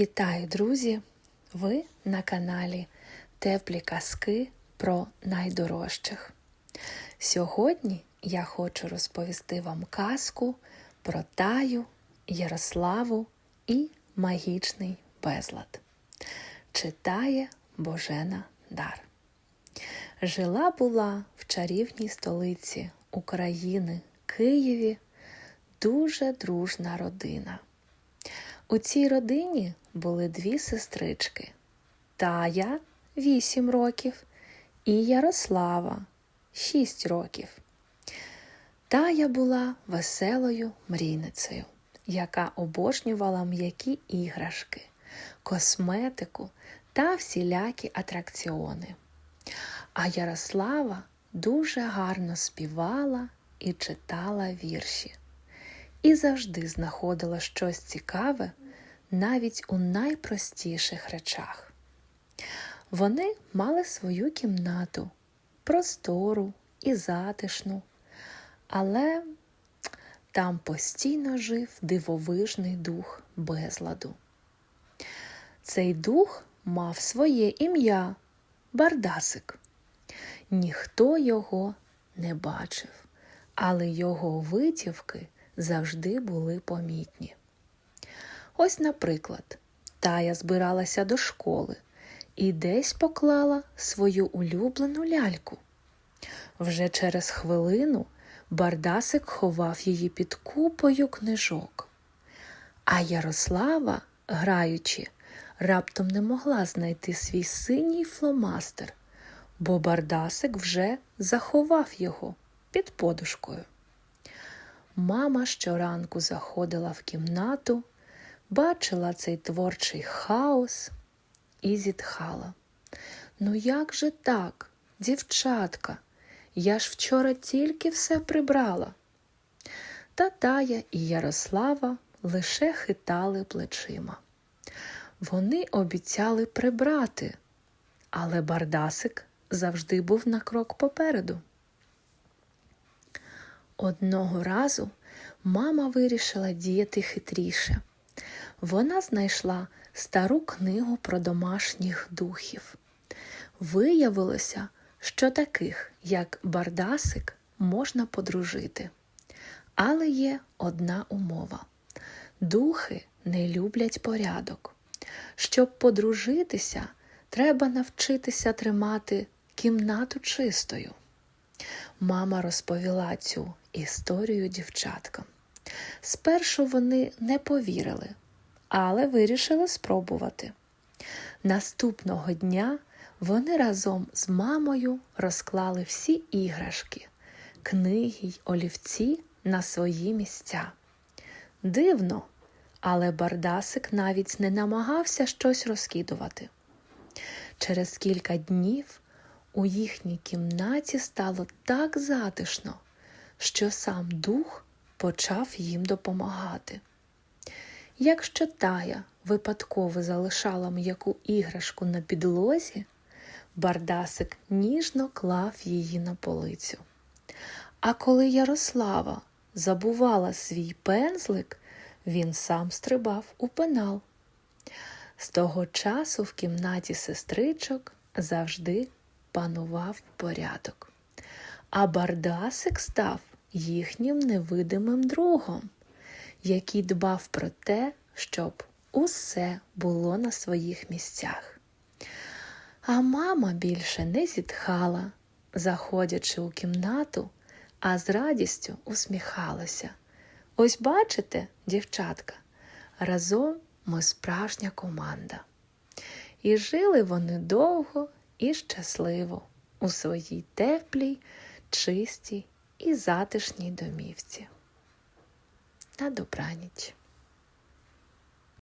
Вітаю, друзі! Ви на каналі Теплі казки про найдорожчих. Сьогодні я хочу розповісти вам казку про Таю, Ярославу і магічний безлад. Читає Божена Дар. Жила була в чарівній столиці України Києві дуже дружна родина. У цій родині були дві сестрички Тая 8 років і Ярослава 6 років. Тая була веселою мрійницею, яка обожнювала м'які іграшки, косметику та всілякі атракціони. А Ярослава дуже гарно співала і читала вірші і завжди знаходила щось цікаве навіть у найпростіших речах. Вони мали свою кімнату, простору і затишну, але там постійно жив дивовижний дух безладу. Цей дух мав своє ім'я Бардасик. Ніхто його не бачив, але його витівки завжди були помітні. Ось, наприклад, Тая збиралася до школи і десь поклала свою улюблену ляльку. Вже через хвилину Бардасик ховав її під купою книжок. А Ярослава, граючи, раптом не могла знайти свій синій фломастер, бо Бардасик вже заховав його під подушкою. Мама щоранку заходила в кімнату, бачила цей творчий хаос і зітхала. Ну як же так, дівчатка? Я ж вчора тільки все прибрала. Та Тая і Ярослава лише хитали плечима. Вони обіцяли прибрати, але Бардасик завжди був на крок попереду. Одного разу мама вирішила діяти хитріше. Вона знайшла стару книгу про домашніх духів. Виявилося, що таких, як Бардасик, можна подружити. Але є одна умова: духи не люблять порядок. Щоб подружитися, треба навчитися тримати кімнату чистою. Мама розповіла цю історію дівчаткам. Спершу вони не повірили, але вирішили спробувати. Наступного дня вони разом з мамою розклали всі іграшки, книги й олівці на свої місця. Дивно, але Бардасик навіть не намагався щось розкидувати. Через кілька днів у їхній кімнаті стало так затишно, що сам дух почав їм допомагати. Якщо тая випадково залишала м'яку іграшку на підлозі, Бардасик ніжно клав її на полицю. А коли Ярослава забувала свій пензлик, він сам стрибав у пенал. З того часу в кімнаті сестричок завжди панував порядок, а Бардасик став їхнім невидимим другом, який дбав про те, щоб усе було на своїх місцях. А мама більше не зітхала, заходячи у кімнату, а з радістю усміхалася. Ось бачите, дівчатка, разом ми справжня команда. І жили вони довго і щасливо у своїй теплій, чистій і затишній домівці. На добраніч.